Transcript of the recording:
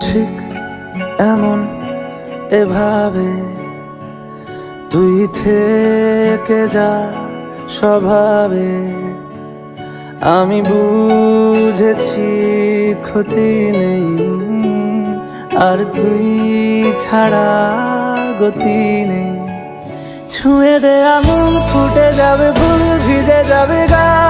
ঠিক এমন এভাবে তুই থেকে যা স্বভাবে। আমি বুঝেছি ক্ষতি নেই, আর তুই ছাড়া গতি নেই। ছুঁয়ে দে আমন ফুটে যাবে ফুল ভিজে যাবে গা।